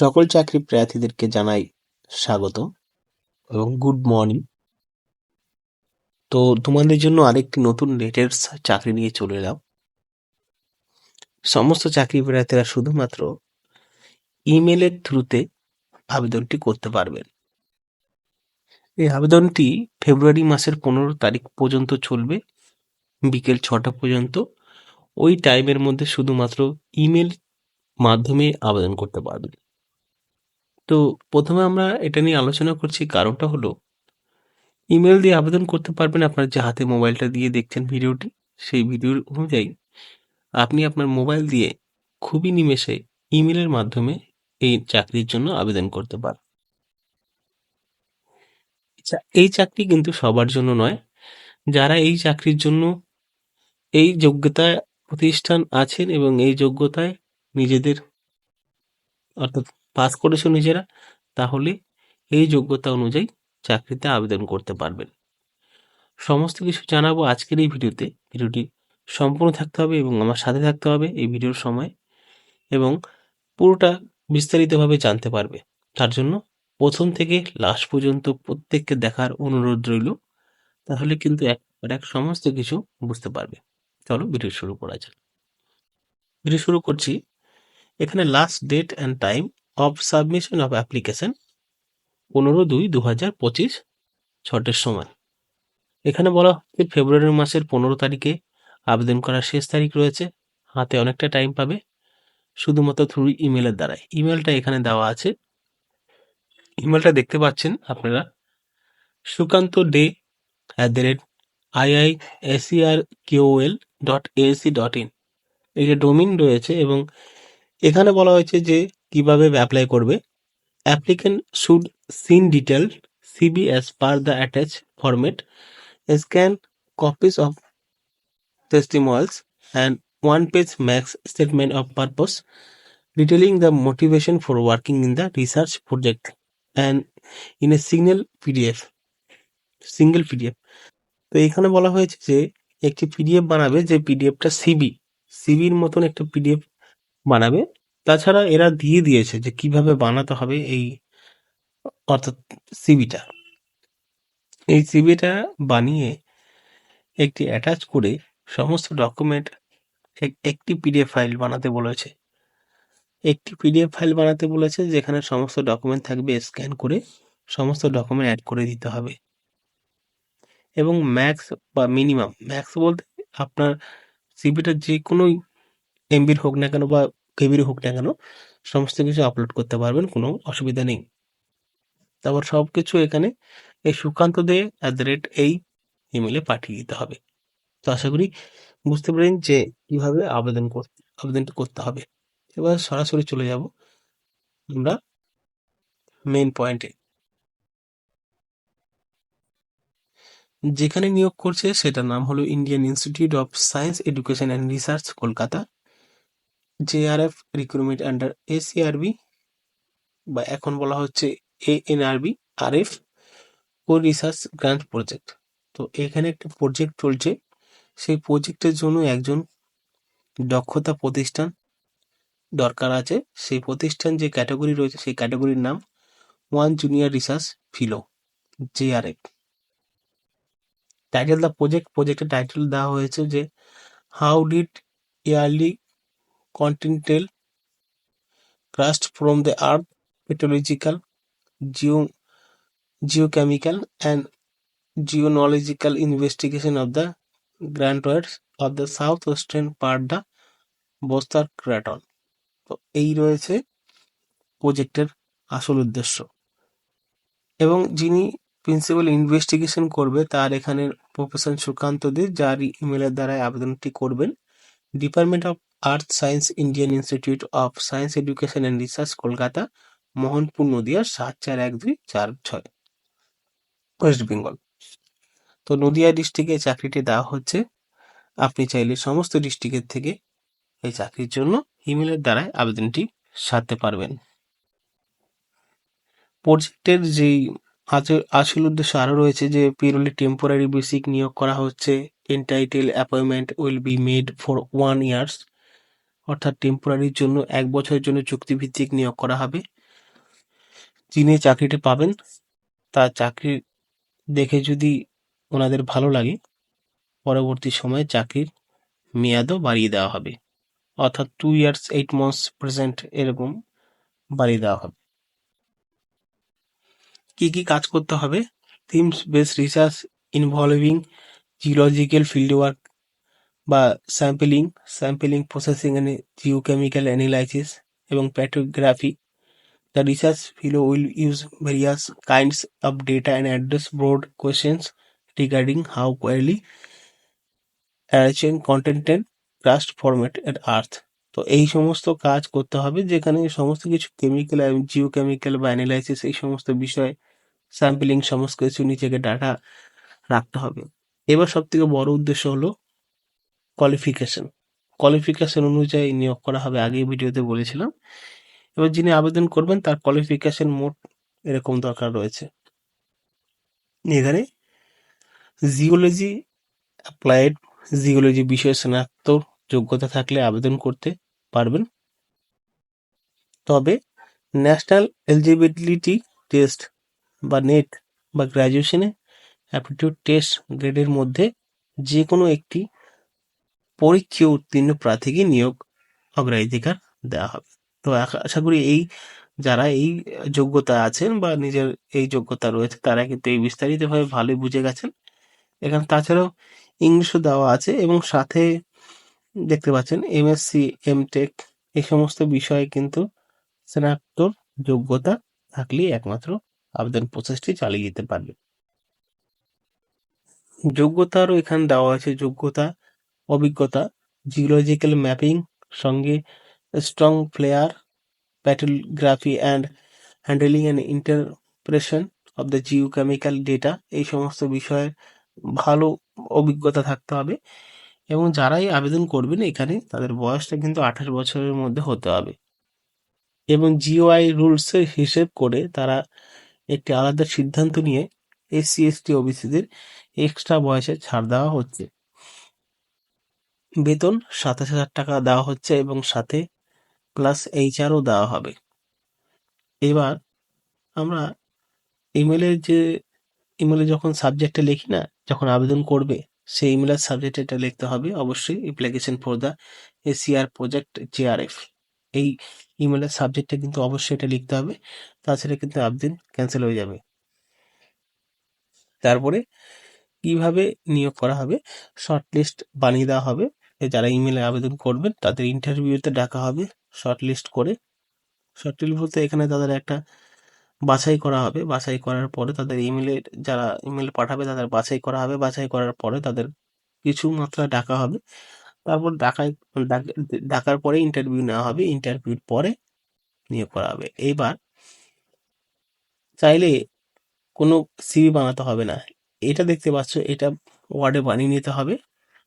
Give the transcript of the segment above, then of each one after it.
সকল চাকরি প্রার্থীদেরকে জানাই স্বাগত এবং গুড মর্নিং। তো তোমাদের জন্য আরেকটি নতুন লেটেস্ট চাকরি নিয়ে চলে এলাম। সমস্ত চাকরি প্রার্থীরা শুধুমাত্র ইমেলের থ্রুতে আবেদনটি করতে পারবেন। এই আবেদনটি ফেব্রুয়ারি মাসের পনেরো তারিখ পর্যন্ত চলবে, বিকেল ছটা পর্যন্ত। ওই টাইমের মধ্যে শুধুমাত্র ইমেল মাধ্যমে আবেদন করতে পারবেন। তো প্রথমে আমরা এটা নিয়ে আলোচনা করছি, কারণটা হলো, ইমেল দিয়ে আবেদন করতে পারবেন আপনার যে হাতে মোবাইলটা দিয়ে দেখছেন ভিডিওটি, সেই ভিডিওর অনুযায়ী আপনি আপনার মোবাইল দিয়ে খুবই নিমেষে ইমেলের মাধ্যমে এই চাকরির জন্য আবেদন করতে পারেন। এই চাকরি কিন্তু সবার জন্য নয়। যারা এই চাকরির জন্য এই যোগ্যতায় প্রতিষ্ঠান আছেন এবং এই যোগ্যতায় নিজেদের, অর্থাৎ পাস করেছ নিজেরা, তাহলে এই যোগ্যতা অনুযায়ী চাকরিতে আবেদন করতে পারবেন। সমস্ত কিছু জানাব আজকের এই ভিডিওতে। ভিডিওটি সম্পূর্ণ থাকতে হবে এবং আমার সাথে থাকতে হবে এই ভিডিওর সময় এবং পুরোটা বিস্তারিতভাবে জানতে পারবে। তার জন্য প্রথম থেকে লাস্ট পর্যন্ত প্রত্যেককে দেখার অনুরোধ রইল, তাহলে কিন্তু একবার এক সমস্ত কিছু বুঝতে পারবে। চলো ভিডিও শুরু করা যাক। ভিডিও শুরু করছি। এখানে last date and time of submission of application পনেরো দুই দু হাজার পঁচিশ ছটের সময় এখানে বলা হচ্ছে ফেব্রুয়ারি মাসের পনেরো তারিখে আবেদন করার শেষ তারিখ রয়েছে। হাতে অনেকটা টাইম পাবে। শুধুমাত্র থ্রু ইমেলের দ্বারাই। ইমেলটা এখানে দেওয়া আছে। ইমেলটা দেখতে পাচ্ছেন আপনারা। Sukanta De at the rate I I SER QL dot AC dot in এই যে ডোমিন রয়েছে এবং এখানে বলা হয়েছে যে কীভাবে অ্যাপ্লাই করবে? Applicant should send detail CV as per the attach format scan copies of testimonials and one page max statement of purpose detailing the motivation for working in the research project and in a single PDF single PDF তো এখানে বলা হয়েছে যে, একটি PDF বানাবে যে পিডিএফটা CB সিবির মতন একটা পিডিএফ বানাবে। তাছাড়া এরা দিয়ে দিয়েছে যে কীভাবে বানাতে হবে এই, অর্থাৎ সিবিটা এই সিবিটা বানিয়ে একটি অ্যাটাচ করে সমস্ত ডকুমেন্ট একটি পিডিএফ ফাইল বানাতে বলেছে। একটি পিডিএফ ফাইল বানাতে বলেছে যেখানে সমস্ত ডকুমেন্ট থাকবে স্ক্যান করে সমস্ত ডকুমেন্ট অ্যাড করে দিতে হবে। এবং ম্যাক্স বা মিনিমাম ম্যাক্স বলতে আপনার সিবিটা যে কোনো এমবির হোক না কেন বা কেবির হোক না কেন, সমস্ত কিছু আপলোড করতে পারবেন, কোনো অসুবিধা নেই। তারপর সব কিছু এখানে এই Sukanta De at the rate এই ইমেলে পাঠিয়ে দিতে হবে। তো আশা করি বুঝতে পারেন যে কীভাবে আবেদন করতে আবেদনটা করতে হবে। এবার সরাসরি চলে যাব আমরা মেন পয়েন্টে যেখানে নিয়োগ করছে সেটার নাম হলো Indian Institute of Science Education and Research Kolkata. JRF recruitment under SERB বা এখন বলা হচ্ছে এএনআরবি আরএফ ও রিসার্চ গ্রান্ট প্রজেক্ট তো এখানে একটা প্রজেক্ট চলছে। সেই প্রজেক্টের জন্য একজন দক্ষতা প্রতিষ্ঠান দরকার আছে। সেই প্রতিষ্ঠান যে ক্যাটাগরি রয়েছে, সেই ক্যাটাগরির নাম one junior research fellow JRF title the project প্রজেক্টের টাইটেল দেওয়া হয়েছে যে how did early continental crust from the earth petrological geo geochemical and geonological investigation of the grantors of the southwestern part, the বস্তার craton তো এই রয়েছে প্রজেক্টের আসল উদ্দেশ্য। এবং যিনি প্রিন্সিপাল ইনভেস্টিগেশন করবে, তার এখানে প্রফেসর সুকান্ত দে যার ইমেলের দ্বারা আবেদনটি করবেন। Department of earth science Indian Institute of Science Education and Research Kolkata Mohanpur Nadia সাত চার এক দুই চার ছয়। ওয়েস্ট বেঙ্গল তো নদিয়া ডিস্ট্রিক্টে চাকরিটি দেওয়া হচ্ছে। আপনি চাইলে সমস্ত ডিস্ট্রিক্টের থেকে এই চাকরির জন্য ইমেলের দ্বারাই আবেদনটি সারতে পারবেন। প্রজেক্টের যেই আসল উদ্দেশ্য আরও রয়েছে যে পিওরলি টেম্পোরারি বেসিক নিয়োগ করা হচ্ছে। Entitle appointment will be made for one years অর্থাৎ টেম্পোরারির জন্য এক বছরের জন্য চুক্তিভিত্তিক নিয়োগ করা হবে। যিনি চাকরিটি পাবেন, তার চাকরি দেখে যদি ওনাদের ভালো লাগে, পরবর্তী সময়ে চাকরির মেয়াদও বাড়িয়ে দেওয়া হবে। অর্থাৎ two years eight months present এরকম বাড়িয়ে দেওয়া হবে। কি কি কাজ করতে হবে? Themes base research involving geological field work বা sampling sampling processing and geochemical analysis এবং petrography the research fellow will use various kinds of data and address broad questions regarding how early Archean continental crust format at earth তো এই সমস্ত কাজ করতে হবে যেখানে সমস্ত কিছু কেমিক্যাল জিওকেমিক্যাল বা অ্যানালাইসিস এই সমস্ত বিষয়ে স্যাম্পলিং সমস্ত কিছু নিজেকে ডাটা রাখতে হবে। এবার সব থেকে বড় উদ্দেশ্য হলো কোয়ালিফিকেশন কোয়ালিফিকেশন অনুযায়ী নিয়োগ করা হবে, আগেই ভিডিওতে বলেছিলাম। এবার যিনি আবেদন করবেন, তার কোয়ালিফিকেশন মোট এরকম দরকার রয়েছে। এখানে জিওলজি অ্যাপ্লাইড জিওলজি বিষয়ে স্নাতক যোগ্যতা থাকলে আবেদন করতে পারবেন। তবে ন্যাশনাল এলিজিবিলিটি টেস্ট বা নেট বা গ্র্যাজুয়েশনে অ্যাপটিটিউড টেস্ট গ্রেডের মধ্যে যে কোনো একটি পরীক্ষায় উত্তীর্ণ প্রার্থীকে নিয়োগ অগ্রাধিকার দেওয়া হবে। তো আশা- করি এই যারা এই যোগ্যতা আছেন বা নিজের এই যোগ্যতা রয়েছে, তারা কিন্তু এই বিস্তারিতভাবে ভালোই বুঝে গেছেন। এখানে তাছাড়াও ইংলিশও দেওয়া আছে এবং সাথে দেখতে পাচ্ছেন এমএসসি, এমটেক এই সমস্ত বিষয়ে কিন্তু স্নাতক যোগ্যতা থাকলেই একমাত্র আবেদন প্রসেসটি চালিয়ে যেতে পারবে। যোগ্যতারও এখানে দেওয়া আছে, যোগ্যতা অভিজ্ঞতা জিওলজিক্যাল ম্যাপিং সঙ্গে strong flair petrography and handling and interpretation of the geochemical data এই সমস্ত বিষয়ে ভালো অভিজ্ঞতা থাকতে হবে। এবং যারাই আবেদন করবেন এখানে, তাদের বয়সটা কিন্তু আঠাশ বছরের মধ্যে হতে হবে। এবং জিওআই রুলসের হিসেব করে তারা একটি আলাদা সিদ্ধান্ত নিয়ে এসসি এসটি ওবিসিদের এক্সট্রা বয়সে ছাড় দেওয়া হচ্ছে। বেতন সাতাশ হাজার টাকা দেওয়া হচ্ছে এবং সাথে প্লাস এইচআরও দেওয়া হবে। এবার আমরা ইমেলের যে ইমেলে যখন সাবজেক্টে লিখি না, যখন আবেদন করবে, সেই ইমেলের সাবজেক্ট এটা লিখতে হবে। অবশ্যই application for the SER project JRF এই ইমেলের সাবজেক্টে কিন্তু অবশ্যই এটা লিখতে হবে। তাছাড়া কিন্তু আবেদন ক্যান্সেল হয়ে যাবে। তারপরে কীভাবে নিয়োগ করা হবে? শর্ট লিস্ট বানিয়ে দেওয়া হবে। যারা ইমেলে আবেদন করবেন, তাদের ইন্টারভিউতে ডাকা হবে শর্ট লিস্ট করে। শর্ট লিস্ট বলতে এখানে তাদের একটা বাছাই করা হবে। বাছাই করার পরে তাদের ইমেলে যারা ইমেল পাঠাবে, তাদের বাছাই করা হবে। বাছাই করার পরে তাদের কিছু মাত্রা ডাকা হবে। তারপর ডাকায়, ডাক- ডাকার পরে ইন্টারভিউ নেওয়া হবে। ইন্টারভিউর পরে নিয়োগ করা হবে। এইবার চাইলে কোনো সিভি বানাতে হবে না। এটা দেখতে পাচ্ছ, এটা ওয়ার্ডে বানিয়ে নিতে হবে।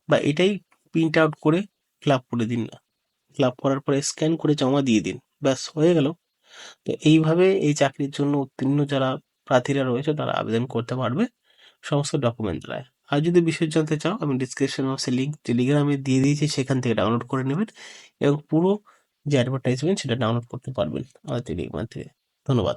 বা এটাই প্রিন্ট আউট করে ফিল করে দিন না। ফিল করার পরে স্ক্যান করে জমা দিয়ে দিন। ব্যাস, হয়ে গেল। তো এইভাবে এই চাকরির জন্য উত্তীর্ণ যারা প্রার্থীরা রয়েছে, তারা আবেদন করতে পারবে সমস্ত ডকুমেন্ট দ্বারা। আর যদি বিশেষ জানতে চাও, আমি ডিসক্রিপশন বক্সে লিঙ্ক টেলিগ্রামে দিয়ে দিয়েছি, সেখান থেকে ডাউনলোড করে নেবেন এবং পুরো যে অ্যাডভার্টাইজমেন্ট সেটা ডাউনলোড করতে পারবেন। আমাদের টেলিগ্রাম থেকে ধন্যবাদ।